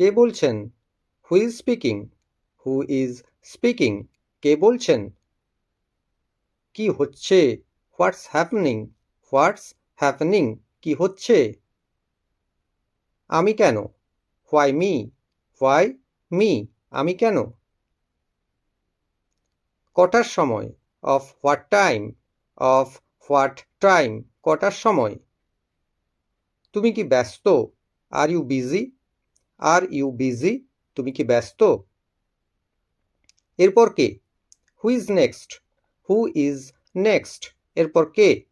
কে বলছেন? Who is speaking who is speaking কে বলছেন? কি হচ্ছে? হোয়াটস হ্যাপনিং হোয়াটস হ্যাপনিং কি হচ্ছে? আমি কেন? হোয়াই মি হোয়াই মি আমি কেন? কটার সময়? Of what time of what time কটার সময়? তুমি কি ব্যস্ত? Are you busy are you busy, তুমি কি ব্যস্ত? এরপর কে? Who is next, who is next, এরপর কে?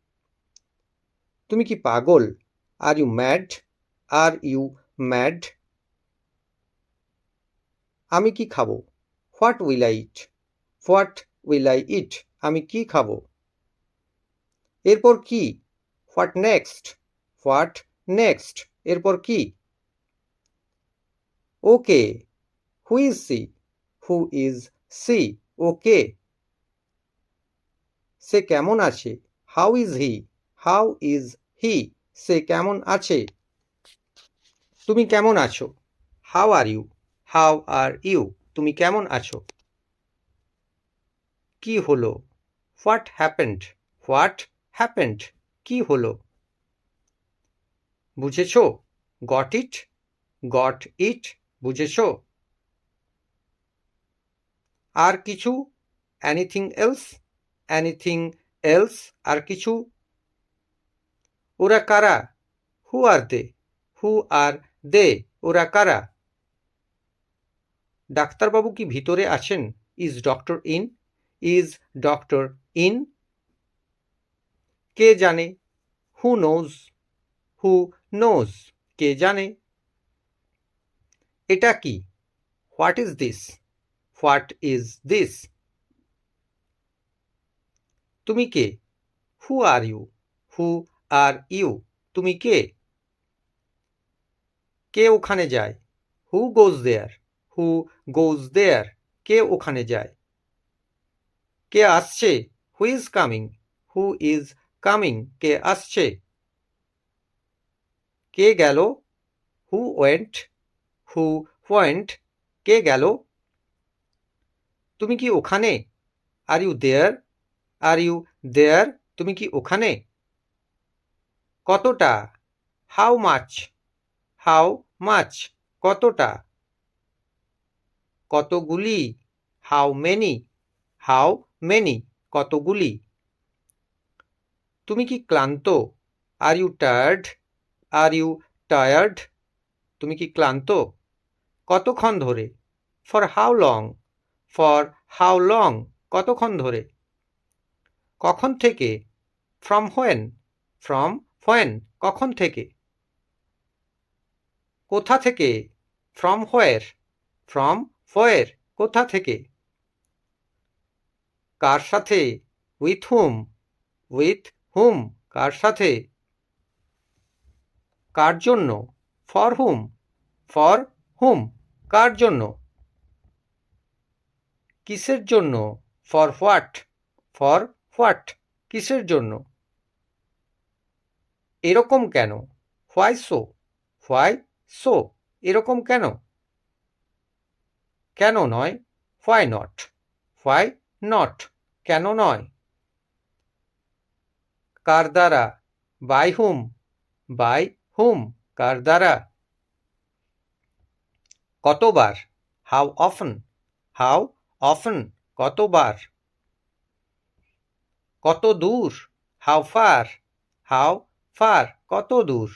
তুমি কি পাগল? Are you mad? Are you mad? আমি কি খাব? What will I eat? What will I eat? আমি কি খাব? এরপর কি? What next? What next? এরপর কি? Okay who is she who is she okay সে কেমন আছে? How is he how is he সে কেমন আছে? তুমি কেমন আছো? How are you how are you তুমি কেমন আছো? কি হলো? হোয়াট হ্যাপেন্ড হোয়াট হ্যাপেন্ড কি হলো? বুঝেছ? গট ইট গট ইট বুঝেছ? আর কিছু? অ্যানিথিং এলস অ্যানিথিং এলস আর কিছু? ওরা কারা? হু আর দে হু আর দে ওরা কারা? ডাক্তারবাবু কি ভিতরে আছেন? Is doctor in is doctor in কে জানে? হু নোজ হু নোজ কে জানে? এটা কি? What is this what is this তুমি কে? হু আর ইউ হু আর ইউ তুমি কে? কে ওখানে যায়? হু গোজ দেয়ার হু গোজ দেয়ার কে ওখানে যায়? কে আসছে? Who is coming who is coming কে আসছে? কে গেল? হু ওয়েন্ট হু ওয়েন্ট কে গেল? তুমি কি ওখানে? Are you there are you there তুমি কি ওখানে? কতটা? হাউ মাছ হাউ মাছ কতটা? কতগুলি? হাউ মেনি হাউ মেনি কতগুলি? তুমি কি ক্লান্ত? Are you tired are you tired তুমি কি ক্লান্ত? কতক্ষণ ধরে? For how long for how long কতক্ষণ ধরে? কখন থেকে? ফ্রম হোয়েন ফ্রম হোয়েন কখন থেকে? কোথা থেকে? ফ্রম হোয়ের ফ্রম হোয়ের কোথা থেকে? কার সাথে? উইথ হুম উইথ হুম কার সাথে? কার জন্য? ফর হুম ফর হুম কার জন্য? কিসের জন্য? ফর হোয়াট ফর হোয়াট কিসের জন্য? এরকম কেন? হোয়াই সো হোয়াই সো এরকম কেন? কেন নয়? হোয়াই নট হোয়াই নট কেন নয়? কার দ্বারা? বাই হুম বাই হুম কার দ্বারা? কতবার? হাউ অফন হাউ অফন কতবার? কত দূর হাউ ফার হাউ ফার কত দূর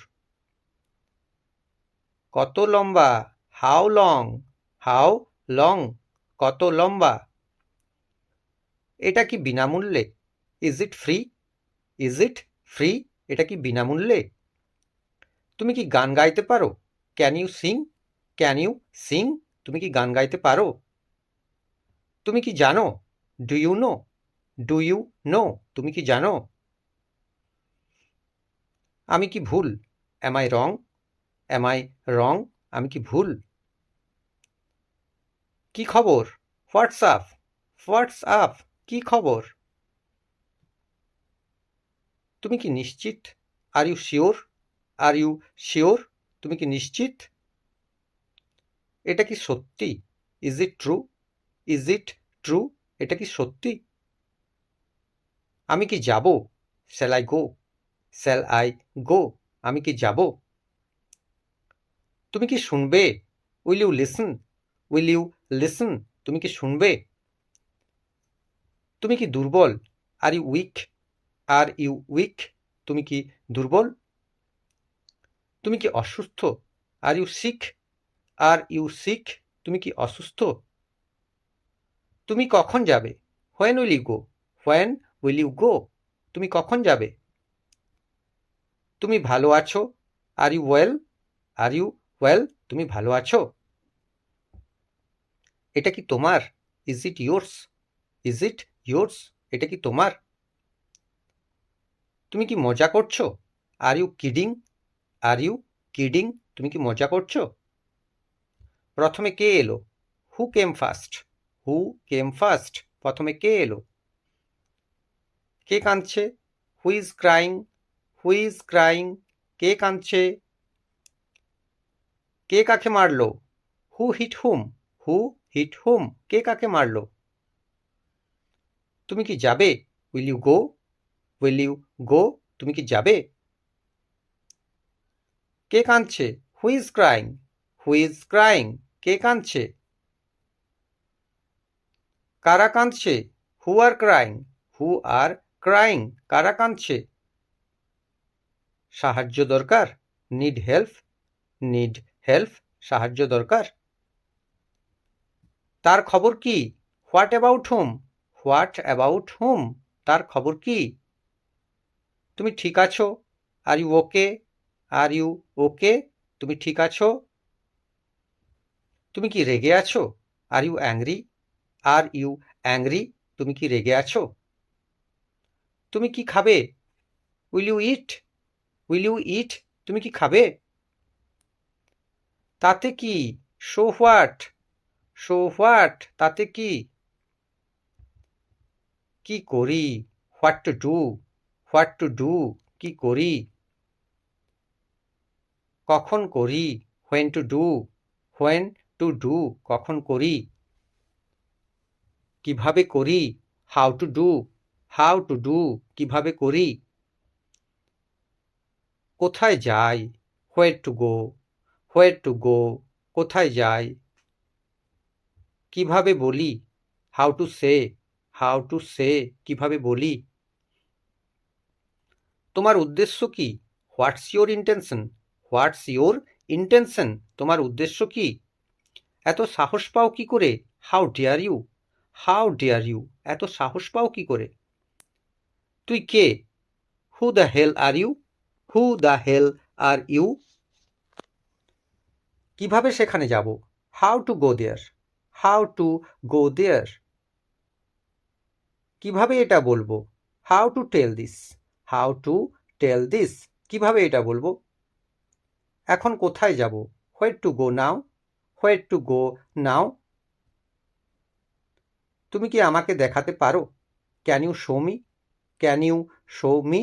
কত লম্বা? হাউ লং হাউ লং কত লম্বা? এটা কি বিনামূল্যে? Is it free is it free এটা কি বিনামূল্যে? তুমি কি গান গাইতে পারো? Can you sing can you sing তুমি কি গান গাইতে পারো? তুমি কি জানো? Do you know do you know তুমি কি জানো? আমি কি ভুল? Am I wrong am I রং আমি কি ভুল? কি খবর? হোয়াটসঅ্যাপ হোয়াটসঅ্যাপ কি খবর? তুমি কি নিশ্চিত? Are you sure are you sure তুমি কি নিশ্চিত? এটা কি সত্যি? Is it true is it true এটা কি সত্যি? আমি কি যাব? Shall I go shall I go আমি কি যাব? তুমি কি শুনবে? Will you listen will you listen তুমি কি শুনবে? তুমি কি দুর্বল? Are you weak are you weak তুমি কি দুর্বল? তুমি কি অসুস্থ? Are you sick are you sick, তুমি কি অসুস্থ? তুমি কখন যাবে? When will you go when will you go তুমি কখন যাবে? তুমি ভালো আছো? Are you well are you well তুমি ভালো আছো? এটা কি তোমার? Is it yours is it yours এটা কি তোমার? তুমি কি মজা করছ? Are you kidding are you kidding তুমি কি মজা করছ? প্রথমে কে এলো? হু কেম ফার্স্ট হু কেম ফার্স্ট প্রথমে কে এলো? কে কাঁদছে? Who is crying who is crying কে কাঁদছে? কে কাকে মারলো? হু হিট হুম হু হিট হুম কে কাকে মারলো? তুমি কি যাবে? Will you go will you go তুমি কি যাবে? কে কাঁদছে? Who is crying who is crying কে কাঁদছে? কারা কাঁদছে? হু are crying who are crying কারা কাঁদছে? সাহায্য দরকার? নিড হেল্প নিড হেল্প সাহায্য দরকার? তার খবর কি? What about home what about home তার খবর কি? তুমি ঠিক আছো? Are you okay are you okay তুমি ঠিক আছো? তুমি কি রেগে আছো? Are you angry are you angry তুমি কি রেগে আছো? তুমি কি খাবে? Will you eat will you eat তুমি কি খাবে? তাতে কি? শো হোয়াট শো হোয়াট তাতে কি? কি করি? What to do what to do কি করি? কখন করি? When to do when to do কখন করি, কীভাবে করি how to do how to do কীভাবে করি, কোথায় যাই where to go where to go কোথায় যাই, কীভাবে বলি how to say how to say কীভাবে বলি। তোমার উদ্দেশ্য কি? What's your intention what's your intention তোমার উদ্দেশ্য কি? এত সাহস পাও কি করে? How dare you how dare you এত সাহস পাও কি করে? তুই কে? Who the hell are you who the hell are you কীভাবে সেখানে যাব? How to go there how to go there কীভাবে এটা বলব? How to tell this how to tell this কীভাবে এটা বলব? এখন কোথায় যাব? Where to go now where to go now তুমি কি আমাকে দেখাতে পারো? Can you show me can you show me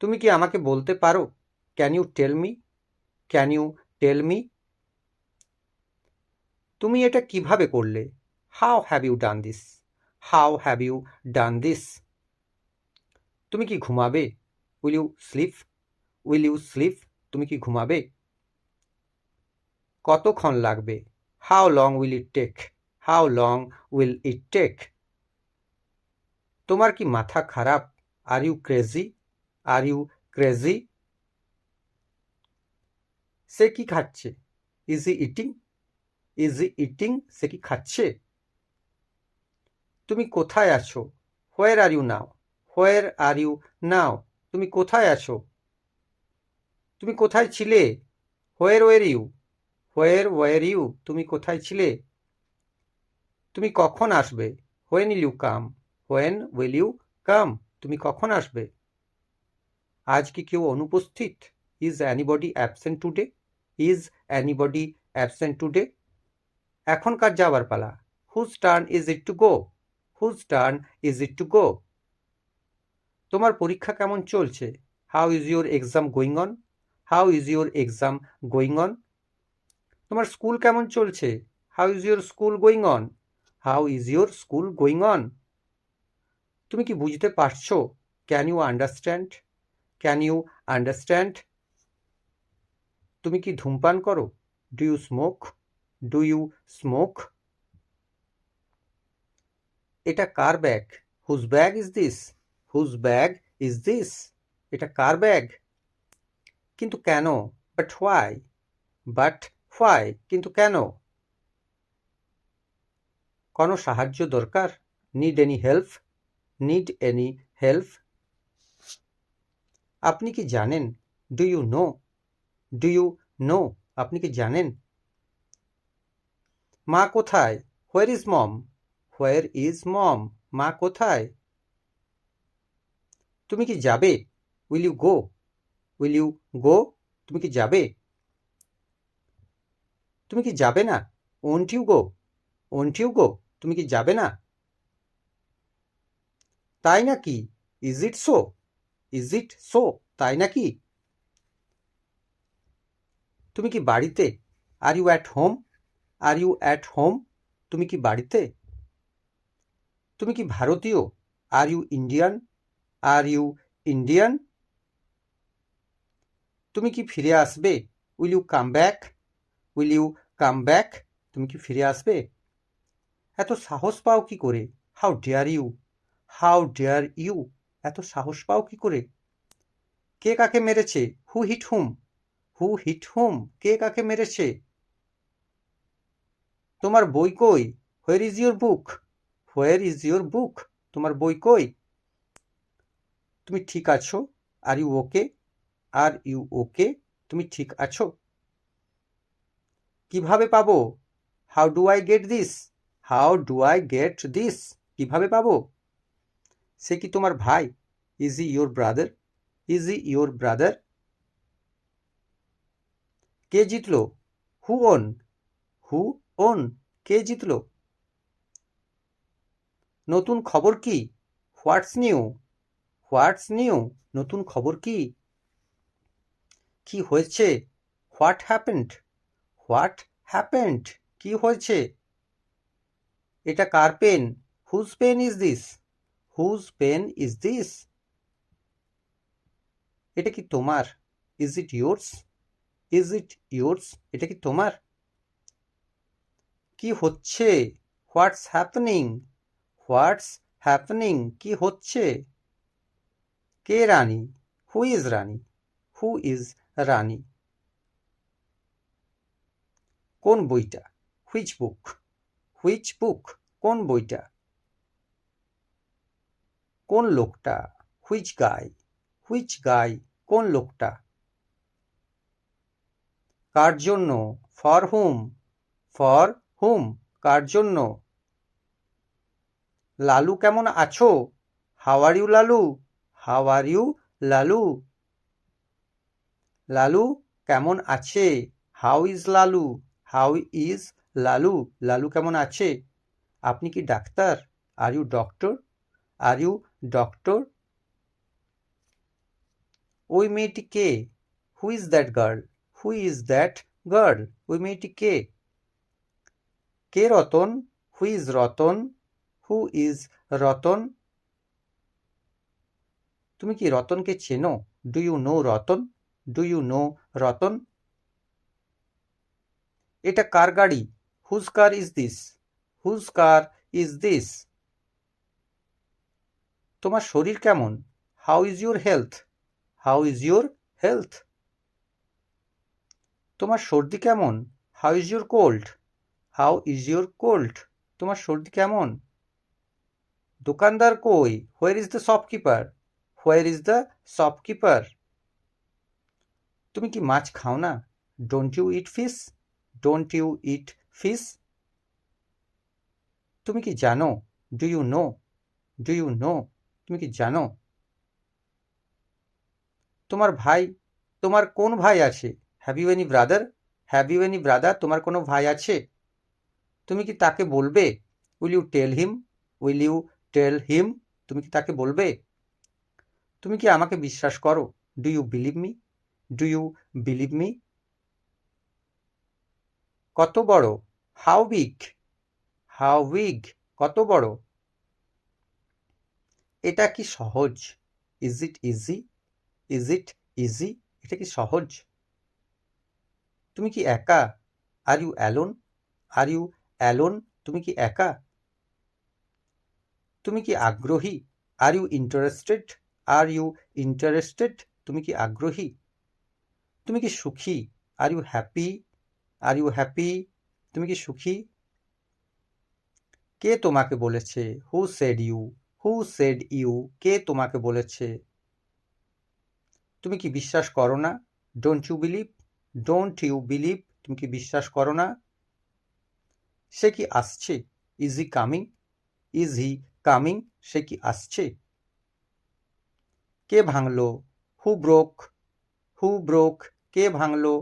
তুমি কি আমাকে বলতে পারো? Can you tell me can you tell me তুমি এটা কীভাবে করলে? How have you done this how have you done this তুমি কি ঘুমাবে? Will you sleep will you sleep তুমি কি ঘুমাবে? কতক্ষণ লাগবে? How long will it take how long will it take তোমার কি মাথা খারাপ? Are you crazy are you crazy সে কি খাচ্ছে? Is he eating is he eating সে কি খাচ্ছে? তুমি কোথায় আছো? Where are you now where are you now তুমি কোথায় আছো? তুমি কোথায় ছিলে? Where were you where, were you? তুমি কোথায় ছিলে? তুমি কখন আসবে? When will you come? When, will you come? তুমি কখন আসবে? আজ কি কেউ অনুপস্থিত? Is anybody absent today? Is anybody absent today? এখনকার যাওয়ার পালা। Whose turn is it to go? Whose turn is it to go? তোমার পরীক্ষা কেমন চলছে? How is your exam going on? How is your exam going on? তোমার school কেমন চলছে? How is your school going on how is your school going on তুমি কি বুঝতে পারছ? Can you understand can you understand তুমি কি ধূমপান করো? Do you smoke do you smoke এটা কার bag? Whose bag is this whose bag is this এটা কার ব্যাগ? কিন্তু কেন? বাট হোয়াই বাট হোয়াই কিন্তু কেন? কোনো সাহায্য দরকার? Need any help need any help আপনি কি জানেন? Do you know do you know আপনি কি জানেন? মা কোথায়? Where is mom where is mom মা কোথায়? তুমি কি যাবে? Will you go will you go তুমি কি যাবে? তুমি কি যাবে না? Won't you go won't you go, তুমি কি যাবে না? তাই নাকি? Is it so is it so তাই নাকি? তুমি কি বাড়িতে? Are you at home are you at home তুমি কি বাড়িতে? তুমি কি ভারতীয়? Are you Indian are you Indian তুমি কি ফিরে আসবে? Will you come back will you come back? তুমি কি ফিরে আসবে? এত সাহস পাও কি করে? How dare you? How dare you? এত সাহস পাও কি করে? কে কাকে মেরেছে? হু হিট হুম? হু হিট হুম? কে কাকে মেরেছে? তোমার বই কই? Where is your book? Where is your book? তোমার বই কই? তুমি ঠিক আছো? Are you okay? Are you okay? তুমি ঠিক আছো? কীভাবে পাবো? How do I get this how do I get this কীভাবে পাবো? সে কি তোমার ভাই? Is he brother is he your brother কে জিতলো? হু ওন হু ওন কে জিতলো? নতুন খবর কি? হোয়াটস নিউ হোয়াটস নিউ নতুন খবর কি? কি হয়েছে? হোয়াট হ্যাপেন্ড হোয়াট হ্যাপেন্ড কি হয়েছে? এটা কার pen? Whose pen is this whose pen is this এটা কি তোমার? Is it yours is it yours এটা কি তোমার? কি হচ্ছে? হোয়াটস হ্যাপনিং হোয়াটস হ্যাপনিং কি হচ্ছে? কে Rani? Who is Rani? Who is Rani? কোন বইটা? হুইচ বুক হুইচ বুক কোন বইটা? কোন লোকটা? হুইচ গাই হুইচ গাই কোন লোকটা? কার জন্য? ফর হুম ফর হুম কার জন্য? লালু কেমন আছো? How are you Lalu? How are you Lalu? Lalu কেমন আছে? How is Lalu? How is Lalu Lalu কেমন আছে? আপনি কি doctor? Are you doctor are you doctor ওই মেয়েটি কে? Who is that girl who is that girl ওই মেয়েটি কে? কে Ratan? Who is Ratan? Who is Ratan? তুমি কি রতনকে চেনো? Do you know Ratan? Do you know Ratan? এটা কার গাড়ি? Whose car is this whose car is this তোমার শরীর কেমন? How is your health how is your health তোমার সর্দি কেমন? How is your cold how is your cold তোমার সর্দি কেমন? দোকানদার কই? Where is the shopkeeper where is the shopkeeper তুমি কি মাছ খাও না? Don't you eat fish don't you eat fish তুমি কি জানো? Do you know do you know তুমি কি জানো? তোমার ভাই, তোমার কোন ভাই আছে? Have you any brother have you any brother তোমার কোনো ভাই আছে? তুমি কি তাকে বলবে? Will you tell him will you tell him তুমি কি তাকে বলবে? তুমি কি আমাকে বিশ্বাস করো? Do you believe me do you believe me কত বড়? হাউ বিগ হাউ বিগ কত বড়? এটা কি সহজ? Is it easy is it easy এটা কি সহজ? তুমি কি একা? Are you alone are you alone তুমি কি একা? তুমি কি আগ্রহী? Are you interested are you interested তুমি কি আগ্রহী? তুমি কি সুখী? Are you happy are you happy তুমি কি সুখী? কে তোমাকে বলেছে? Who said you who said you কে তোমাকে বলেছে? তুমি কি বিশ্বাস করো না? Don't you believe don't you believe তুমি কি বিশ্বাস করো না? সে কি আসছে? Is he coming is he coming সে কি আসছে? কে ভাঙলো? হু ব্রোক হু ব্রোক কে ভাঙলো?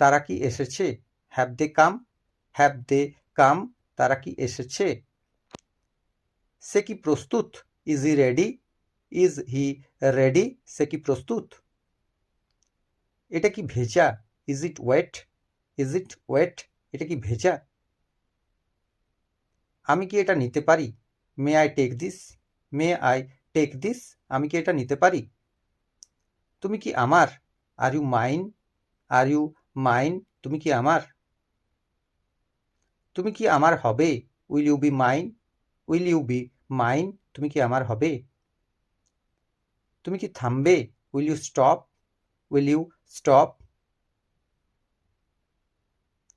তারা কি এসেছে? Have they come have they কাম তারা কি এসেছে? সে কি প্রস্তুত? Is he ready is he ready সে কি প্রস্তুত? এটা কি ভেজা? Is it wet is it wet এটা কি ভেজা? আমি কি এটা নিতে পারি? May I take this may I take this আমি কি এটা নিতে পারি? তুমি কি আমার? Are you mine are you mine তুমি কি আমার? তুমি কি আমার হবে? Will you be mine will you be mine তুমি কি আমার হবে? তুমি কি থামবে? Will you stop will you stop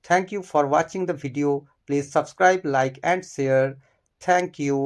Thank you for watching the video. Please subscribe, like and share. Thank you.